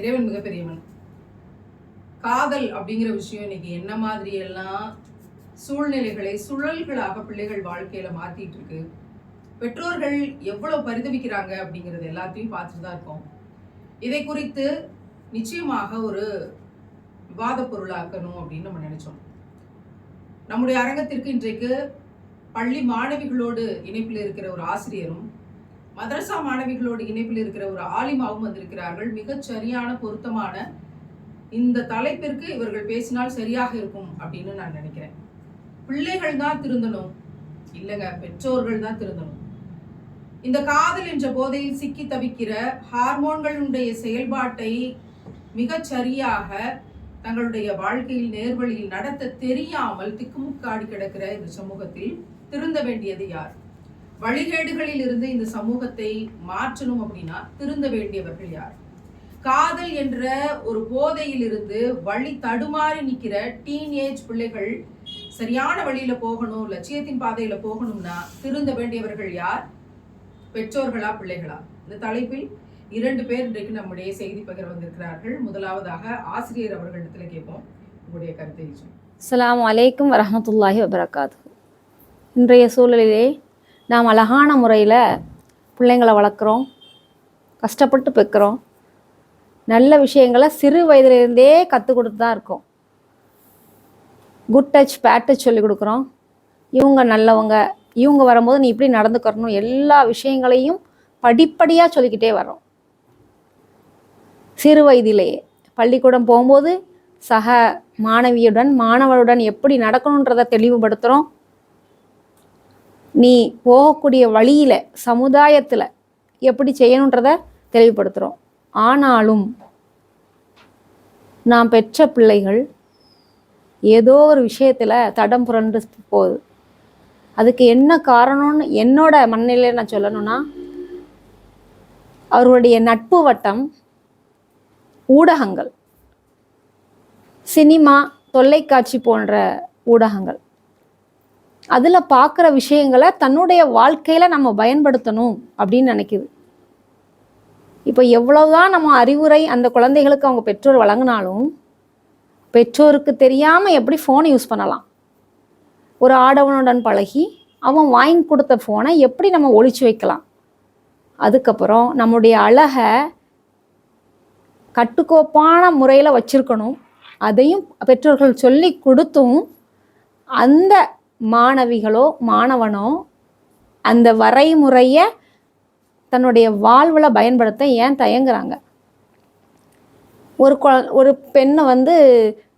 இறைவன் மிகப்பெரியவன். காதல் அப்படிங்கிற விஷயம் இன்னைக்கு என்ன மாதிரி எல்லாம் சூழ்நிலைகளை சுழல்களாக பிள்ளைகள் வாழ்க்கையில மாத்திட்டு இருக்கு. பெற்றோர்கள் எவ்வளவு பரிதவிக்கிறாங்க அப்படிங்கிறது எல்லாத்தையும் பார்த்துட்டு தான் இருக்கோம். இதை குறித்து நிச்சயமாக ஒரு விவாத பொருளாக்கணும் அப்படின்னு நம்ம நினைச்சோம். நம்முடைய அரங்கத்திற்கு இன்றைக்கு பள்ளி மாணவிகளோடு இணைப்பில் இருக்கிற ஒரு ஆசிரியரும் மதரசா மாணவிகளோடு இணைப்பில் இருக்கிற ஒரு ஆலிமாவும் வந்திருக்கிறார்கள். மிகச் சரியான பொருத்தமான இந்த தலைப்பிற்கு இவர்கள் பேசினால் சரியாக இருக்கும் அப்படின்னு நான் நினைக்கிறேன். பிள்ளைகள் தான் திருந்தணும். இல்லைங்க பெற்றோர்கள் தான் திருந்தணும். இந்த காதல் என்ற போதையில் சிக்கி தவிக்கிற ஹார்மோன்களுடைய செயல்பாட்டை மிகச் சரியாக தங்களுடைய வாழ்க்கையில் நேர்வழியில் நடத்த தெரியாமல் திக்குமுக்காடி கிடக்கிற இந்த சமூகத்தில் திருந்த வேண்டியது யார்? வழிகேடுகளில் இருந்து இந்த சமூகத்தை மாற்றணும் அப்படின்னா திருந்த வேண்டியவர்கள் யார்? காதல் என்ற ஒரு போதையில் இருந்து வழி தடுமாறி நிக்கிற டீனேஜ் பிள்ளைகள் சரியான வழியில போகணும் லட்சியத்தின் பாதையில போகணும்னா திருந்த வேண்டியவர்கள் யார்? பெற்றோர்களா பிள்ளைகளா? இந்த தலைப்பில் இரண்டு பேர் இன்றைக்கு நம்முடைய செய்தி பகிர வந்திருக்கிறார்கள். முதலாவதாக ஆசிரியர் அவர்களிடத்துல கேட்போம். உங்களுடைய கருத்தை அலாம் அஸ்ஸலாமு அலைக்கும் வரஹமத்துல்லாஹி இன்றைய சூழலிலே நாம் அழகான முறையில் பிள்ளைங்களை வளர்க்குறோம் கஷ்டப்பட்டு பெக்கிறோம். நல்ல விஷயங்களை சிறு வயதிலிருந்தே கற்றுக் கொடுத்து தான் இருக்கோம். குட் டச் பேட் டச் சொல்லி கொடுக்குறோம். இவங்க நல்லவங்க இவங்க வரும்போது நீ இப்படி நடந்துக்கிறணும். எல்லா விஷயங்களையும் படிப்படியாக சொல்லிக்கிட்டே வரோம் சிறு வயதிலேயே பள்ளிக்கூடம் போகும்போது சக மாணவியுடன் மாணவருடன் எப்படி நடக்கணுன்றதை தெளிவுபடுத்துகிறோம் நீ போகக்கூடிய வழியில் சமுதாயத்தில் எப்படி செய்யணுன்றதை தெளிவுபடுத்துகிறோம் ஆனாலும் நாம் பெற்ற பிள்ளைகள் ஏதோ ஒரு விஷயத்தில் தடம் புரண்டு போகுது. அதுக்கு என்ன காரணம்னு என்னோட மண்ணிலே நான் சொல்லணும்னா அவர்களுடைய நட்பு வட்டம் ஊடகங்கள் சினிமா தொல்லைக்காட்சி போன்ற ஊடகங்கள். அதில் பார்க்குற விஷயங்களை தன்னுடைய வாழ்க்கையில் நம்ம பயன்படுத்தணும் அப்படின்னு நினைக்குது. இப்போ எவ்வளவுதான் நம்ம அறிவுரை அந்த குழந்தைகளுக்கு அவங்க பெற்றோர் வழங்கினாலும் பெற்றோருக்கு தெரியாமல் எப்படி ஃபோனை யூஸ் பண்ணலாம்? ஒரு ஆடவனுடன் பழகி அவன் வாங்கி கொடுத்த ஃபோனை எப்படி நம்ம ஒழிச்சு வைக்கலாம்? அதுக்கப்புறம் நம்முடைய அழகை கட்டுக்கோப்பான முறையில் வச்சுருக்கணும். அதையும் பெற்றோர்கள் சொல்லி கொடுத்தும் அந்த மாணவிகளோ மாணவனோ அந்த வரைமுறையை தன்னுடைய வாழ்வில் பயன்படுத்த ஏன் தயங்குறாங்க? ஒரு கொ ஒரு பெண்ணை வந்து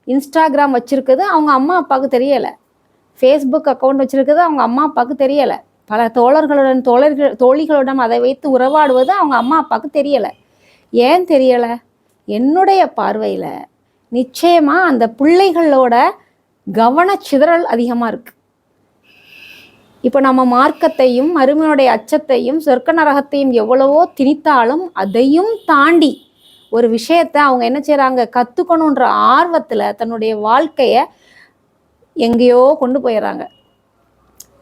இன்ஸ்டாகிராம் வச்சுருக்குது அவங்க அம்மா அப்பாவுக்கு தெரியலை. ஃபேஸ்புக் அக்கௌண்ட் வச்சுருக்குது அவங்க அம்மா அப்பாவுக்கு தெரியலை. பல தோழர்களுடன் தோழர்கள் தோழிகளுடன் அதை வைத்து உறவாடுவது அவங்க அம்மா அப்பாவுக்கு தெரியலை. ஏன் தெரியலை? என்னுடைய பார்வையில் நிச்சயமாக அந்த பிள்ளைகளோட கவனச்சிதறல் அதிகமாக இருக்குது இப்போ நம்ம மார்க்கத்தையும் மருமனுடைய அச்சத்தையும் சொர்க்க நரகத்தையும் எவ்வளவோ திணித்தாலும் அதையும் தாண்டி ஒரு விஷயத்தை அவங்க என்ன செய்கிறாங்க கற்றுக்கணுன்ற ஆர்வத்தில் தன்னுடைய வாழ்க்கையை எங்கேயோ கொண்டு போயிடுறாங்க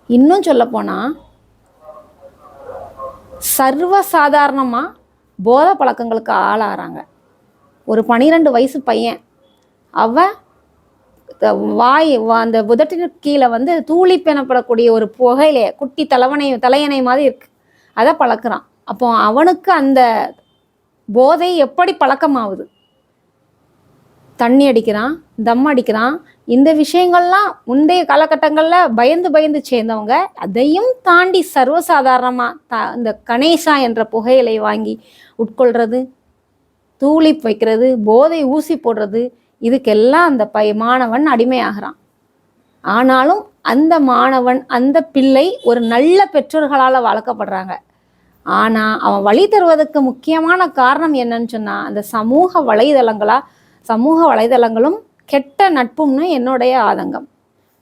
இன்னும் சொல்லப்போனால் சர்வசாதாரணமாக போத பழக்கங்களுக்கு ஆளாகிறாங்க. ஒரு பனிரெண்டு வயசு பையன். அவ வாய் வா- அந்த உதட்டின் கீழே வந்து தூளி பெணப்படக்கூடிய ஒரு புகையிலே குட்டி தலைவனை தலையணை மாதிரி இருக்கு. அதை பழக்கிறான். அப்போ அவனுக்கு அந்த போதை எப்படி பழக்கமாகுது? தண்ணி அடிக்கிறான் தம் அடிக்கிறான். இந்த விஷயங்கள்லாம் முந்தைய காலகட்டங்களில் பயந்து பயந்து சேர்ந்தவங்க அதையும் தாண்டி சர்வசாதாரணமாக த இந்த கணேசா என்ற புகையிலை வாங்கி உட்கொள்றது தூளிப் வைக்கிறது போதை ஊசி போடுறது இதுக்கெல்லாம் அந்த பை மாணவன் அடிமையாகிறான். ஆனாலும் அந்த மாணவன் அந்த பிள்ளை ஒரு நல்ல பெற்றோர்களால் வளர்க்கப்படுறாங்க. ஆனால் அவன் வழி தருவதற்கு முக்கியமான காரணம் என்னன்னு சொன்னால் அந்த சமூக வலைதளங்களா சமூக வலைதளங்களும் கெட்ட நட்பும்னு என்னுடைய ஆதங்கம்.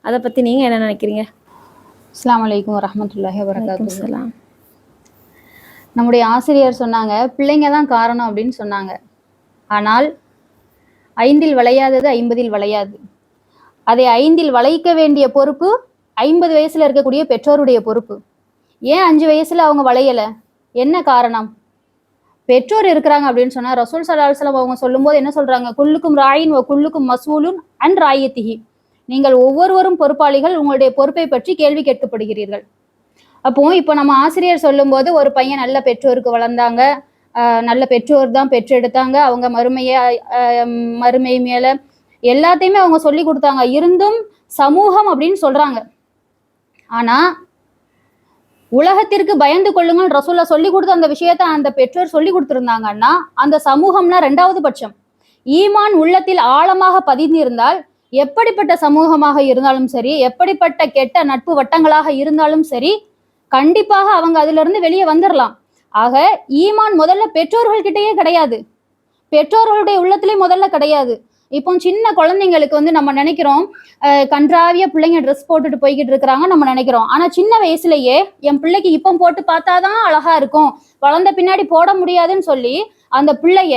அதை பற்றி நீங்கள் என்ன நினைக்கிறீங்க? வரஹ்மத்துல்லாஹி வலைக்கும் வபரகாத்துஹு சலாம். நம்முடைய ஆசிரியர் சொன்னாங்க பிள்ளைங்க தான் காரணம் அப்படின்னு சொன்னாங்க. ஆனால் ஐந்தில் வளையாதது ஐம்பதில் வளையாது. அதை ஐந்தில் வளைக்க வேண்டிய பொறுப்பு ஐம்பது வயசுல இருக்கக்கூடிய பெற்றோருடைய பொறுப்பு. ஏன் அஞ்சு வயசுல அவங்க வளையல? என்ன காரணம்? பெற்றோர் இருக்கிறாங்க அப்படின்னு சொன்னா ரசூல் சல்லா அவங்க சொல்லும்போது என்ன சொல்றாங்க? குல்லுக்கும் ராயின் வ குல்லுக்கும் மசூலுன் அண்ட் ராயத்திகி நீங்கள் ஒவ்வொருவரும் பொறுப்பாளிகள் உங்களுடைய பொறுப்பை பற்றி கேள்வி கேட்கப்படுகிறீர்கள். அப்போ இப்போ நம்ம ஆசிரியர் சொல்லும்போது ஒரு பையன் நல்ல பெற்றோருக்கு வளர்ந்தாங்க. நல்ல பெற்றோர் தான் பெற்றெடுத்தாங்க. அவங்க மறுமைய மறுமை மேல எல்லாத்தையுமே அவங்க சொல்லி கொடுத்தாங்க. இருந்தும் சமூகம் அப்படின்னு சொல்றாங்க. ஆனா உலகத்திற்கு பயந்து கொள்ளுங்கள் ரசூல்லா சொல்லி கொடுத்த அந்த விஷயத்த அந்த பெற்றோர் சொல்லி கொடுத்திருந்தாங்கன்னா அந்த சமூகம்னா ரெண்டாவது பட்சம். ஈமான் உள்ளத்தில் ஆழமாக பதிந்திருந்தால் எப்படிப்பட்ட சமூகமாக இருந்தாலும் சரி எப்படிப்பட்ட கெட்ட நட்பு வட்டங்களாக இருந்தாலும் சரி கண்டிப்பாக அவங்க அதுல இருந்து வெளியே வந்துடலாம் ஆக ஈமான் முதல்ல பெற்றோர்கள் கிட்டேயே கிடையாது. பெற்றோர்களுடைய உள்ளத்திலே முதல்ல கிடையாது. இப்போ சின்ன குழந்தைங்களுக்கு வந்து நம்ம நினைக்கிறோம் கன்றாவிய பிள்ளைங்க ட்ரெஸ் போட்டுட்டு போய்கிட்டு இருக்கிறாங்க நம்ம நினைக்கிறோம். ஆனா சின்ன வயசுலயே என் பிள்ளைக்கு இப்போ போட்டு பார்த்தாதான் அழகா இருக்கும். வளர்ந்த பின்னாடி போட முடியாதுன்னு சொல்லி அந்த பிள்ளைய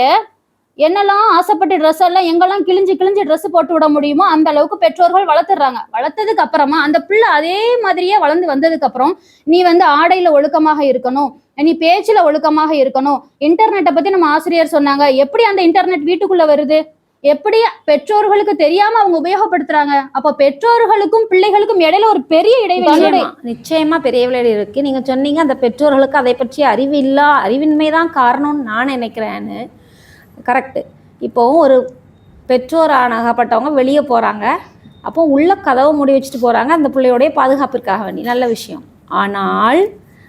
என்னெல்லாம் ஆசைப்பட்டு ட்ரெஸ் எல்லாம் எங்கெல்லாம் கிழிஞ்சு கிழிஞ்சு ட்ரெஸ் போட்டு விட முடியுமோ அந்த அளவுக்கு பெற்றோர்கள் வளர்த்துறாங்க. வளர்த்ததுக்கு அப்புறமா அந்த பிள்ளை அதே மாதிரியே வளர்ந்து வந்ததுக்கு அப்புறம் நீ வந்து ஆடையில ஒழுக்கமாக இருக்கணும். நீ பேச்சுல ஒழுக்கமாக இருக்கணும். இன்டர்நெட்டை பத்தி நம்ம ஆசிரியர் சொன்னாங்க. எப்படி அந்த இன்டர்நெட் வீட்டுக்குள்ள வருது? எப்படி பெற்றோர்களுக்கு தெரியாம அவங்க உபயோகப்படுத்துறாங்க? அப்ப பெற்றோர்களுக்கும் பிள்ளைகளுக்கும் இடையில ஒரு பெரிய இடைவெளி நிச்சயமா பெரிய விளையாடு இருக்கு. நீங்க சொன்னீங்க அந்த பெற்றோர்களுக்கு அதை பற்றி அறிவு இல்லா அறிவின்மை தான் காரணம்னு நான் நினைக்கிறேன்னு. கரெக்டு இப்போ ஒரு பெற்றோர் ஆனகப்பட்டவங்க வெளியே போகிறாங்க அப்போ உள்ள கதவை மூடி வச்சுட்டு போகிறாங்க அந்த பிள்ளையோடைய பாதுகாப்பிற்காக வேண்டி. நல்ல விஷயம். ஆனால்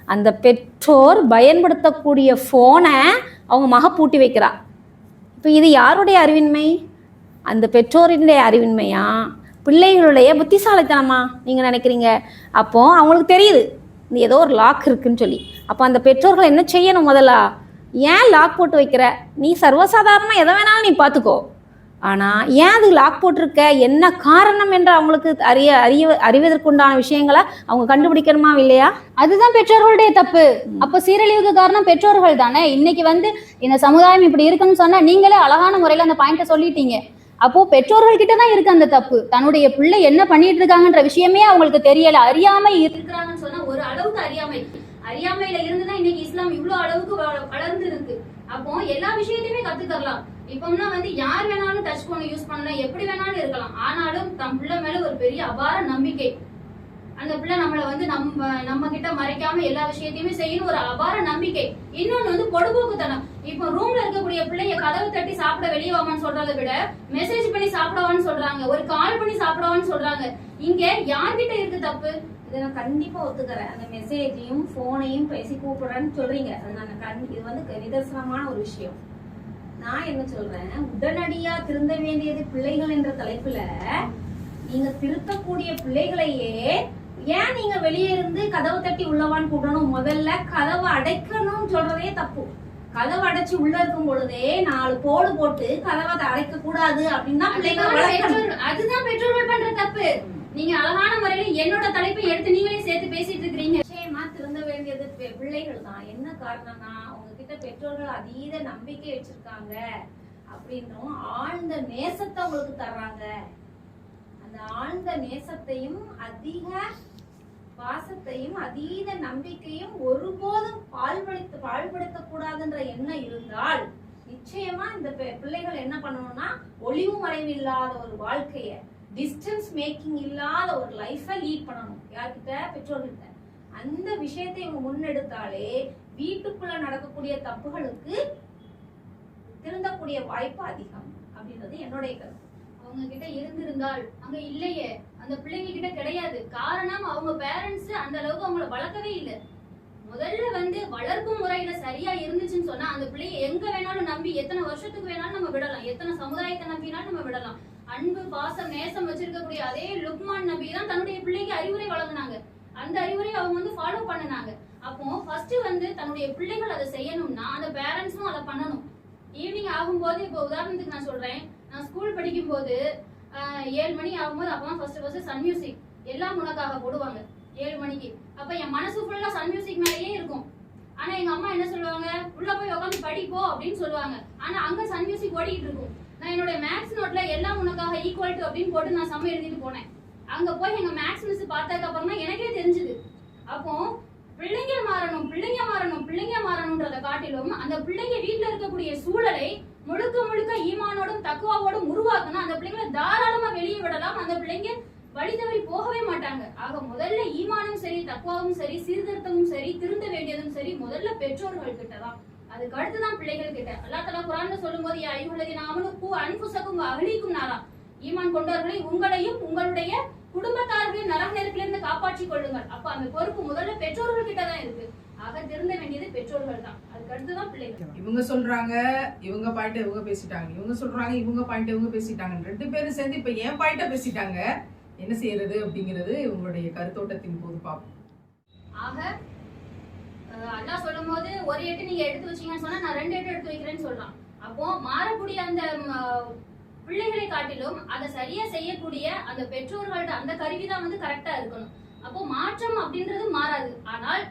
அந்த பெற்றோர் பயன்படுத்தக்கூடிய ஃபோனை அவங்க மக பூட்டி வைக்கிறா. இப்போ இது யாருடைய அறிவின்மை? அந்த பெற்றோரினுடைய அறிவின்மையா? பிள்ளைகளுடைய புத்திசாலித்தனமா? நீங்கள் நினைக்கிறீங்க? அப்போ அவங்களுக்கு தெரியுது. இந்த ஏதோ ஒரு லாக் இருக்குன்னு சொல்லி. அப்போ அந்த பெற்றோர்கள் என்ன செய்யணும் முதல்ல? ஏன் லாக் போட்டு வைக்கிற? நீ சர்வசாதாரணமாக எதை வேணாலும் நீ பார்த்துக்கோ. ஆனால் ஏன் அது லாக் போட்டிருக்க? என்ன காரணம் என்று அவங்களுக்கு அறிய அறிய அறிவதற்குண்டான விஷயங்களை அவங்க கண்டுபிடிக்கணுமா இல்லையா? அதுதான் பெற்றோர்களுடைய தப்பு. அப்ப சீரழிவுக்கு காரணம் பெற்றோர்கள் தானே? இன்னைக்கு வந்து இந்த சமுதாயம் இப்படி இருக்குன்னு சொன்னா நீங்களே அழகான முறையில அந்த பாயிண்ட சொல்லிட்டீங்க. அப்போ பெற்றோர்கள் கிட்ட தான் இருக்கு அந்த தப்பு. தன்னுடைய பிள்ளை என்ன பண்ணிட்டு இருக்காங்கன்ற விஷயமே அவங்களுக்கு தெரியல. அறியாமை இருக்கிறாங்கன்னு சொன்னா ஒரு அளவுக்கு அறியாமை. அறியாமையில இருந்துதான் இன்னைக்கு இஸ்லாம் இவ்வளவு அளவுக்கு வளர்ந்து இருக்கு அப்போ எல்லா விஷயத்தையுமே கத்துக்கலாம் இப்போம்னா வந்து யார் வேணாலும் டச் போன் யூஸ் பண்ணலாம் எப்படி வேணாலும் இருக்கலாம். ஆனாலும் தம் பிள்ளை மேல ஒரு பெரிய அபார நம்பிக்கை. அந்த பிள்ளை நம்மளை வந்து நம்ம நம்ம கிட்ட மறைக்காம எல்லா விஷயத்தையுமே செய்யணும் ஒரு அபார நம்பிக்கை. இன்னொன்னு வந்து பொடுபோக்குத்தனம். இப்போ ரூம்ல இருக்கக்கூடிய பிள்ளைய கதவு தட்டி சாப்பிட வெளியே வாமான்னு சொல்றதை விட மெசேஜ் பண்ணி சாப்பிடவான்னு சொல்றாங்க. ஒரு கால் பண்ணி சாப்பிடவான்னு சொல்றாங்க. இங்க யார்கிட்ட இருக்கு தப்பு? இதை நான் கண்டிப்பாக ஒத்துக்கிறேன். அந்த மெசேஜையும் ஃபோனையும் பேசி கூப்பிடுறேன்னு சொல்கிறீங்க அது நான் கண் இது வந்து நிதர்சனமான ஒரு விஷயம். நான் என்ன சொல்றேன்? உடனடியா திருந்த வேண்டியது பிள்ளைகள் என்ற தலைப்புல நீங்க திருத்தக்கூடிய பிள்ளைகளையே ஏன் நீங்க வெளியே இருந்து கதவை தட்டி உள்ளவான்னு கூப்பிடணும் முதல்ல கதவை அடைக்கணும்னு சொல்றதே தப்பு. கதவை அடைச்சு உள்ள இருக்கும் பொழுதே நாலு போடு போட்டு கதவை அடைக்க கூடாது அப்படின்னா பிள்ளைங்க அதுதான் பெற்றோர்கள் பண்ற தப்பு. நீங்க அழகான முறையில என்னோட தலைப்பை எடுத்து நீங்களே சேர்த்து பேசிட்டு இருக்கிறீங்க நிச்சயமா திருந்த வேண்டியது பெ- பிள்ளைகள் தான் என்ன காரணம்னா உங்ககிட்ட பெற்றோர்கள் அதீத நம்பிக்கை வச்சிருக்காங்க அப்படின்னும் ஆழ்ந்த நேசத்தை உங்களுக்கு தர்றாங்க. அந்த ஆழ்ந்த நேசத்தையும் அதிக பாசத்தையும் அதீத நம்பிக்கையும் ஒருபோதும் பால்படுத்த பால்படுத்த கூடாதுன்ற எண்ணம் இருந்தால் நிச்சயமா இந்த பெ- பிள்ளைகள் என்ன பண்ணணும்னா ஒளிவு மறைவு இல்லாத ஒரு வாழ்க்கைய டிஸ்டன்ஸ் மேக்கிங் இல்லாத ஒரு லைஃபை லீட் பண்ணணும். யார்கிட்ட? பெற்றோர்கிட்ட அந்த விஷயத்தை இவங்க முன்னெடுத்தாலே வீட்டுக்குள்ள நடக்கக்கூடிய தப்புகளுக்கு திருந்தக்கூடிய வாய்ப்பு அதிகம் அப்படின்றது என்னுடைய கருத்து. அவங்க கிட்ட இருந்திருந்தால் அங்க இல்லையே அந்த பிள்ளைங்க கிட்ட கிடையாது. காரணம் அவங்க பேரண்ட்ஸ் அந்த அளவுக்கு அவங்கள வளர்க்கவே இல்லை. முதல்ல வந்து வளர்ப்பு முறையில சரியா இருந்துச்சுன்னு சொன்னா அந்த பிள்ளைய எங்க வேணாலும் நம்பி எத்தனை வருஷத்துக்கு வேணாலும் நம்ம விடலாம். எத்தனை சமுதாயத்தை நம்பினாலும் நம்ம விடலாம். அன்பு பாசம் நேசம் வச்சிருக்கக்கூடிய அதே லுக்மான் நம்பி தான் தன்னுடைய பிள்ளைக்கு அறிவுரை வழங்கினாங்க. அந்த அறிவுரை அவங்க வந்து ஃபாலோ பண்ணினாங்க. அப்போ ஃபர்ஸ்ட் வந்து தன்னுடைய பிள்ளைகள் அதை செய்யணும்னா அந்த பேரண்ட்ஸும் அதை பண்ணணும். ஈவினிங் ஆகும்போது இப்போ உதாரணத்துக்கு நான் சொல்றேன். நான் ஸ்கூல் படிக்கும்போது போது ஏழு மணி ஆகும்போது அப்பதான் ஃபர்ஸ்ட் ஃபர்ஸ்ட் சன் மியூசிக் எல்லாம் உனக்காக போடுவாங்க. ஏழு மணிக்கு. அப்ப என் மனசு ஃபுல்லா சன் மியூசிக் மேலேயே இருக்கும். ஆனா எங்க அம்மா என்ன சொல்லுவாங்க? உள்ள போய் உட்காந்து படிப்போ அப்படின்னு சொல்லுவாங்க. ஆனா அங்க சன் மியூசிக் ஓடிட்டு இருக்கும். நான் என்னோட மேக்ஸ் நோட்ல எல்லாம் உனக்காக ஈக்குவல் டு அப்படின்னு போட்டு நான் சம எழுதிட்டு போனேன். அங்க போய் எங்க மேக்ஸ் மிஸ் பார்த்ததுக்கு அப்புறம் தான் எனக்கே தெரிஞ்சது. அப்போ பிள்ளைங்க மாறணும் பிள்ளைங்க மாறணும் பிள்ளைங்க மாறணும்ன்றத காட்டிலும் அந்த பிள்ளைங்க வீட்டுல இருக்கக்கூடிய சூழலை முழுக்க முழுக்க ஈமானோடும் தக்குவாவோடும் உருவாக்கணும் அந்த பிள்ளைங்களை தாராளமா வெளியே விடலாம். அந்த பிள்ளைங்க வழி தவறி போகவே மாட்டாங்க. ஆக முதல்ல ஈமானும் சரி தக்குவாவும் சரி சீர்திருத்தமும் சரி திருந்த வேண்டியதும் சரி முதல்ல பெற்றோர்கள் கிட்ட தான். அதுக்கு அடுத்துதான் பிள்ளைகள் கிட்ட. அல்லா தலா குரான் சொல்லும்போது போது ஐயுள்ளதி நாமனு பூ அன்புசக்கும் அகலிக்கும் நாரா. ஈமான் கொண்டவர்களை உங்களையும் உங்களுடைய குடும்பத்தார்களையும் நரக நெருப்பிலிருந்து காப்பாற்றிக் கொள்ளுங்கள். அப்ப அந்த பொறுப்பு முதல்ல பெற்றோர்கள் கிட்ட தான் இருக்கு. ஆக திருந்த வேண்டியது பெற்றோர்கள் தான். அதுக்கு அடுத்துதான் பிள்ளைகள். இவங்க சொல்றாங்க இவங்க பாயிண்ட் இவங்க பேசிட்டாங்க. இவங்க சொல்றாங்க இவங்க பாயிண்ட் இவங்க பேசிட்டாங்க. ரெண்டு பேரும் சேர்ந்து இப்ப என் பாயிண்ட பேசிட்டாங்க. என்ன செய்யறது அப்படிங்கிறது இவங்களுடைய கருத்தோட்டத்தின் போது பார்ப்போம். ஆக அஹ், அல்லாஹ் சொல்லும் போது ஒரு எட்டு நீங்க எடுத்து வச்சீங்கன்னு சொன்னா நான் ரெண்டு எட்டு எடுத்து வைக்கிறேன்னு சொல்றான் அப்போ மாறக்கூடிய அந்த பிள்ளைகளை காட்டிலும் அதை சரியா செய்யக்கூடிய அந்த பெற்றோர்களோட அந்த கருவி தான் வந்து கரெக்டா இருக்கணும். அப்போ மாற்றம் அப்படின்றது மாறாது. ஆனால்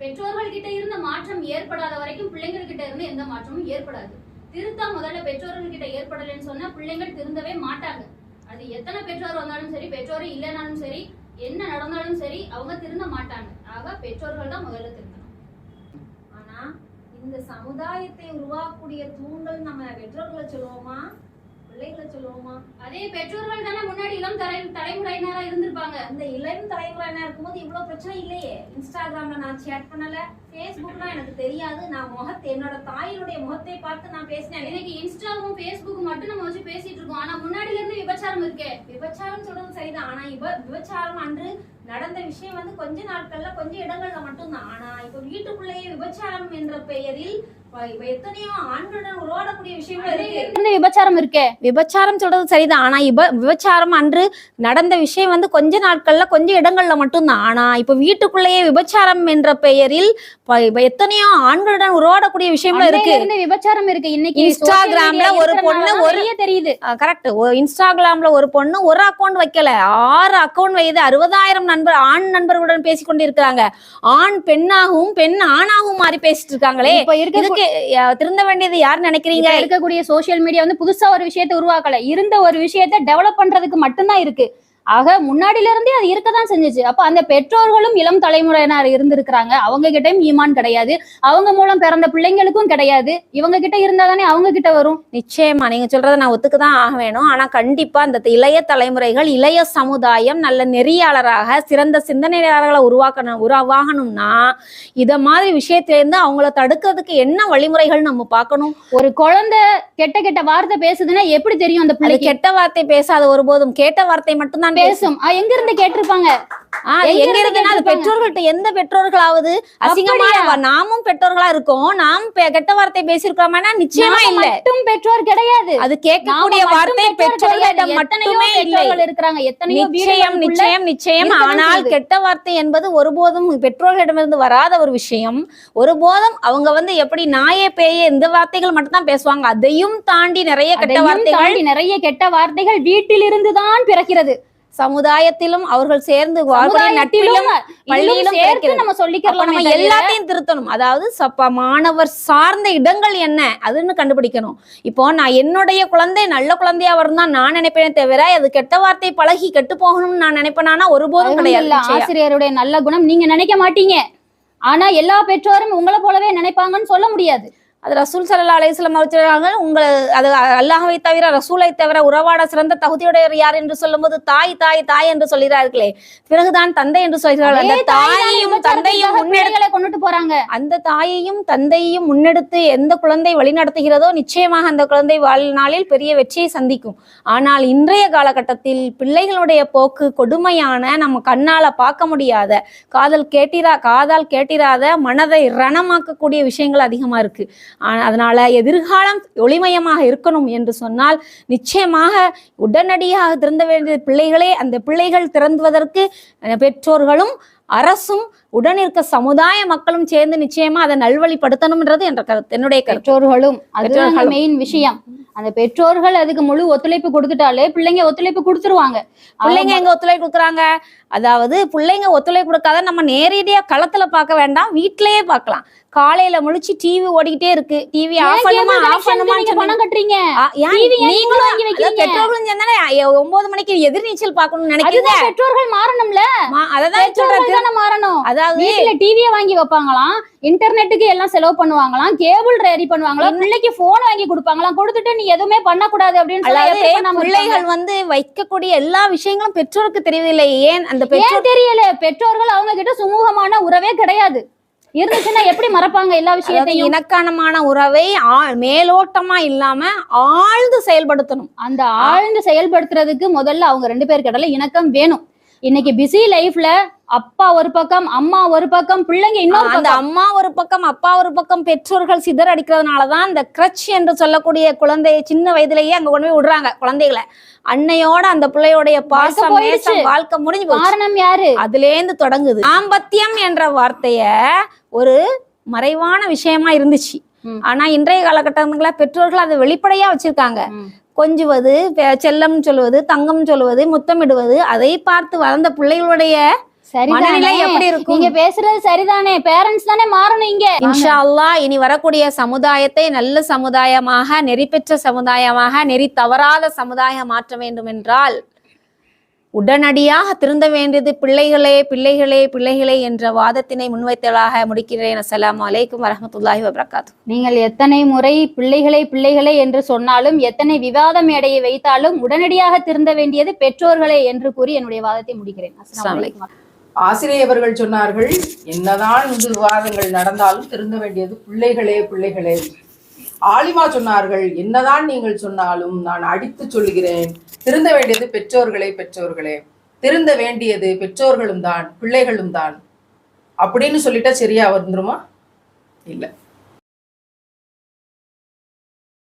பெற்றோர்கள் கிட்ட இருந்த மாற்றம் ஏற்படாத வரைக்கும் பிள்ளைங்கள் கிட்ட இருந்து எந்த மாற்றமும் ஏற்படாது. திருத்தம் முதல்ல பெற்றோர்கள் கிட்ட ஏற்படலைன்னு சொன்னா பிள்ளைங்கள் திருந்தவே மாட்டாங்க. அது எத்தனை பெற்றோர் வந்தாலும் சரி பெற்றோரே இல்லைனாலும் சரி என்ன நடந்தாலும் சரி அவங்க திருந்த மாட்டாங்க. ஆக பெற்றோர்கள் தான் முதல்ல திருந்தணும் ஆனா இந்த சமுதாயத்தை உருவாக்கக்கூடிய தூண்கள் நம்ம பெற்றோர்களை சொல்லுவோமா? பிள்ளைகளை சொல்லுவோமா? அதே பெற்றோர்கள் தானே முன்னாடி இளம் தலை தலைமுறையினரா இருந்திருப்பாங்க. அந்த இளம் தலைமுறையினா இருக்கும்போது இவ்வளவு பிரச்சனை இல்லையே. இன்ஸ்டாகிராம்ல நான் சேட் பண்ணல ஃபேஸ்புக்னா எனக்கு தெரியாது. நான் முகத்தை என்னோட தாயினுடைய முகத்தை பார்த்து நான் பேசினேன். இன்னைக்கு இன்ஸ்டாவும் ஃபேஸ்புக் மட்டும் நம்ம வச்சு பேசிட்டு இருக்கோம். ஆனா முன்னாடில இருந்து விபச்சாரம் இருக்கே. விபச்சாரம் சொல்றது சரிதான். ஆனா இப்ப விபச்சாரம் அன்று நடந்த விஷயம் வந்து கொஞ்ச நாட்கள்ல கொஞ்ச இடங்கள்ல மட்டும்தான். ஆனா இப்ப வீட்டுக்குள்ளேயே விபச்சாரம் என்ற பெயரில் இப்ப- இப்ப விபச்சாரம் இருக்கே? விபச்சாரம் சொல்றது சரிதான். ஆனா இப விபச்சாரம் அன்று நடந்த விஷயம் வந்து கொஞ்ச நாட்கள்ல கொஞ்ச இடங்கள்ல மட்டும்தான். ஆனா இப்ப வீட்டுக்குள்ளேயே விபச்சாரம் என்ற பெயரில் இப்ப எத்தனையோ ஆண்களுடன் உருவாடக்கூடிய விஷயங்கள் இருக்கு. விபச்சாரம் இருக்கு? இன்னைக்கு இன்ஸ்டாகிராம்ல ஒரு பொண்ணு ஒரு- தெரியுது. கரெக்ட் இன்ஸ்டாகிராம்ல ஒரு பொண்ணு ஒரு அக்கௌண்ட் வைக்கல. ஆறு அக்கௌண்ட் வைத்து அறுபதாயிரம் நண்பர் ஆண் நண்பர்களுடன் பேசிக் கொண்டிருக்கிறாங்க ஆண் பெண்ணாகவும் பெண் ஆணாகவும் மாறி பேசிட்டு இருக்காங்களே இதுக்கு திருந்த வேண்டியது யார் நினைக்கிறீங்க? இருக்கக்கூடிய சோஷியல் மீடியா வந்து புதுசா ஒரு விஷயத்தை உருவாக்கல. இருந்த ஒரு விஷயத்தை டெவலப் பண்றதுக்கு மட்டும்தான் இருக்கு. ஆக முன்னாடில இருந்தே அது இருக்கதான் செஞ்சுச்சு. அப்ப அந்த பெற்றோர்களும் இளம் தலைமுறையினர் இருந்திருக்கிறாங்க. அவங்க கிட்டயும் ஈமான் கிடையாது. அவங்க மூலம் பிறந்த பிள்ளைங்களுக்கும் கிடையாது. இவங்க கிட்ட இருந்தா தானே அவங்க கிட்ட வரும்? நிச்சயமா. நீங்க சொல்றதை நான் ஒத்துக்குதான் ஆக வேணும். ஆனா கண்டிப்பா அந்த இளைய தலைமுறைகள் இளைய சமுதாயம் நல்ல நெறியாளராக சிறந்த சிந்தனையாளர்களை உருவாக்கணும் உருவாகணும்னா இத மாதிரி விஷயத்துல இருந்து அவங்கள தடுக்கிறதுக்கு என்ன வழிமுறைகள் நம்ம பார்க்கணும்? ஒரு குழந்தை கெட்ட கெட்ட வார்த்தை பேசுதுன்னா எப்படி தெரியும் அந்த பிள்ளைக்கு? கெட்ட வார்த்தை பேசாத ஒருபோதும். கேட்ட வார்த்தை மட்டும்தான் பேசும். எங்க இருந்து கேட்டிருப்பாங்க? எங்க இருக்குன்னா அது? பெற்றோர்கள்ட்ட எந்த பெற்றோர்களாவது அசிங்கமான நாமும் பெற்றோர்களா இருக்கோம் நாம் கெட்ட வார்த்தை பேசியிருக்கோம்னா நிச்சயமா இல்ல. மட்டும் பெற்றோர் கிடையாது. அது கேட்கக்கூடிய வார்த்தை. பெற்றோர்களிடம் மட்டுமே இல்லை. இருக்கிறாங்க. எத்தனையோ நிச்சயம் நிச்சயம் நிச்சயம். ஆனால். கெட்ட வார்த்தை என்பது ஒருபோதும் பெற்றோர்களிடமிருந்து வராத ஒரு விஷயம். ஒருபோதும் அவங்க வந்து எப்படி நாயே பேயே இந்த வார்த்தைகள் மட்டும்தான் பேசுவாங்க. அதையும் தாண்டி நிறைய கெட்ட வார்த்தைகள் நிறைய கெட்ட வார்த்தைகள் வீட்டிலிருந்து தான் பிறக்கிறது. சமுதாயத்திலும் அவர்கள் சேர்ந்து நட்பிலும் பள்ளியிலும் சேர்த்து. நம்ம அப்ப சொல்லிக்கலாம் நம்ம எல்லாத்தையும் திருத்தணும். அதாவது சப்ப மாணவர் சார்ந்த இடங்கள் என்ன அதுன்னு கண்டுபிடிக்கணும். இப்போ நான் என்னுடைய குழந்தை நல்ல குழந்தையா வரும் தான் நான் நினைப்பேனே தவிர அது கெட்ட வார்த்தை பழகி கெட்டு போகணும்னு நான் நினைப்பேனானா ஒருபோதும் கிடையாது. ஆசிரியருடைய நல்ல குணம் நீங்க நினைக்க மாட்டீங்க. ஆனா எல்லா பெற்றோரும் உங்களை போலவே நினைப்பாங்கன்னு சொல்ல முடியாது. அது ரசூல் சல்லா அலையம் அவர்கள் உங்களை அது அல்லாஹ்வை தவிர ரசூலை தவிர உறவாட சிறந்த தகுதியுடையவர் யார் என்று சொல்லும்போது தாய் தாய் தாய் என்று சொல்கிறார்களே. பிறகுதான் தந்தை என்று சொல்கிறார்கள். அந்த தாயையும் தந்தையும் பிள்ளைகளை கொண்டுட்டு போறாங்க. அந்த தாயையும் தந்தையையும் முன்னெடுத்து எந்த குழந்தை வழிநடத்துகிறதோ நிச்சயமாக அந்த குழந்தை வாழ்நாளில் பெரிய வெற்றியை சந்திக்கும். ஆனால் இன்றைய காலகட்டத்தில் பிள்ளைகளுடைய போக்கு கொடுமையான நம்ம கண்ணால பார்க்க முடியாத காதல் கேட்டிரா காதால் கேட்டிராத மனதை ரணமாக்கக்கூடிய விஷயங்கள் அதிகமா இருக்கு. அதனால எதிர்காலம் ஒளிமயமாக இருக்கணும் என்று சொன்னால் நிச்சயமாக உடனடியாக திறந்த வேண்டிய பிள்ளைகளே அந்த பிள்ளைகள் திறந்துவதற்கு பெற்றோர்களும் அரசும் உடன் இருக்க சமுதாய மக்களும் சேர்ந்து நிச்சயமா அதை நல்வழிப்படுத்தணும்ன்றது என்ற கருத்து என்னுடைய பெற்றோர்களும் அதுதான். மெயின் விஷயம். அந்த பெற்றோர்கள் அதுக்கு முழு ஒத்துழைப்பு கொடுத்துட்டாலே பிள்ளைங்க ஒத்துழைப்பு கொடுத்துருவாங்க. பிள்ளைங்க எங்க ஒத்துழைப்பு கொடுக்குறாங்க? அதாவது பிள்ளைங்க ஒத்துழைப்பு கொடுக்காத நம்ம நேரடியா களத்துல பார்க்க வேண்டாம் வீட்டிலேயே பார்க்கலாம். காலையில முழிச்சு டிவி ஓடிக்கிட்டே இருக்கு. டிவி ஆஃப் பண்ணுமா? ஆஃப் பண்ணுமா பணம் கட்டுறீங்க? நீங்களும்? பெற்றோர்களும் சொன்னாலே ஒன்பது மணிக்கு எதிர்நீச்சல் பார்க்கணும்னு நினைக்கிறீங்க. பெற்றோர்கள் மாறணும்ல. பெற்றோர்கள் சொல்றது. தானே மாறணும்? அதாவது வீட்டுல டிவிய வாங்கி வைப்பாங்களாம் இன்டர்நெட்டுக்கு எல்லாம் செலவு பண்ணுவாங்களாம் கேபிள் ரெடி பண்ணுவாங்களாம் பிள்ளைக்கு போன் வாங்கி கொடுப்பாங்களாம் கொடுத்துட்டு நீ எதுவுமே பண்ணக்கூடாது அப்படின்னு? பிள்ளைகள் வந்து வைக்கக்கூடிய எல்லா விஷயங்களும் பெற்றோருக்கு தெரியவில்லை. ஏன் அந்த பெற்றோர் தெரியல? பெற்றோர்கள் அவங்க கிட்ட சுமூகமான உறவே கிடையாது. இருந்துச்சுன்னா எப்படி மறப்பாங்க எல்லா விஷயத்தையும்? இணக்கமான உறவை மேலோட்டமா இல்லாம ஆழ்ந்து செயல்படுத்தணும். அந்த ஆழ்ந்து செயல்படுத்துறதுக்கு முதல்ல அவங்க ரெண்டு பேருக்கு இடையில இணக்கம் வேணும். இன்னைக்கு பிஸி லைஃப்ல அப்பா ஒரு பக்கம் அம்மா ஒரு பக்கம் பிள்ளைங்க இன்னொரு அந்த அம்மா ஒரு பக்கம் அப்பா ஒரு பக்கம் பெற்றோர்கள் சிதற அடிக்கிறதுனாலதான் இந்த கிரச் என்று சொல்லக்கூடிய குழந்தைய சின்ன வயதிலேயே அங்க கொண்டு போய் விடுறாங்க குழந்தைகளை. அன்னையோட அந்த பிள்ளையோடைய பாசம் வாழ்க்கை முடிஞ்சு காரணம் யாரு? அதுலேருந்து தொடங்குது. தாம்பத்தியம் என்ற வார்த்தைய ஒரு மறைவான விஷயமா இருந்துச்சு. ஆனா இன்றைய காலகட்டங்கள பெற்றோர்கள் அதை வெளிப்படையா வச்சிருக்காங்க. கொஞ்சுவது செல்லம் சொல்லுவது தங்கம் சொல்லுவது முத்தமிடுவது அதை பார்த்து வளர்ந்த பிள்ளைகளுடைய சரிதானே? எப்படி இருக்கும்? நீங்க பேசுறது சரிதானே? பேரண்ட்ஸ் தானே மாறணும் இங்க. இன்ஷா அல்லாஹ் இனி வரக்கூடிய சமுதாயத்தை நல்ல சமுதாயமாக நெறி பெற்ற சமுதாயமாக நெறி தவறாத சமுதாயம் மாற்ற வேண்டும் என்றால் உடனடியாக திருந்த வேண்டியது பிள்ளைகளே பிள்ளைகளே பிள்ளைகளே என்ற வாதத்தினை முன்வைத்தலாக முடிக்கிறேன். அஸ்ஸலாமு அலைக்கும் வரஹ்மத்துல்லாஹி வபரகாத்து நீங்கள் எத்தனை முறை பிள்ளைகளை பிள்ளைகளே என்று சொன்னாலும் எத்தனை விவாத மேடையை வைத்தாலும் உடனடியாக திருந்த வேண்டியது பெற்றோர்களே என்று கூறி என்னுடைய வாதத்தை முடிக்கிறேன். அஸ்ஸலாமு அலைக்கும். ஆசிரியர் அவர்கள் சொன்னார்கள் என்னதான் இந்த விவாதங்கள் நடந்தாலும் திருந்த வேண்டியது பிள்ளைகளே பிள்ளைகளே. ஆலிமா சொன்னார்கள் என்னதான் நீங்கள் சொன்னாலும் நான் அடித்து சொல்லுகிறேன் திருந்த வேண்டியது பெற்றோர்களே பெற்றோர்களே. திருந்த வேண்டியது பெற்றோர்களும் தான் பிள்ளைகளும் தான் அப்படின்னு சொல்லிட்டா சரியா வந்துருமா? இல்லை.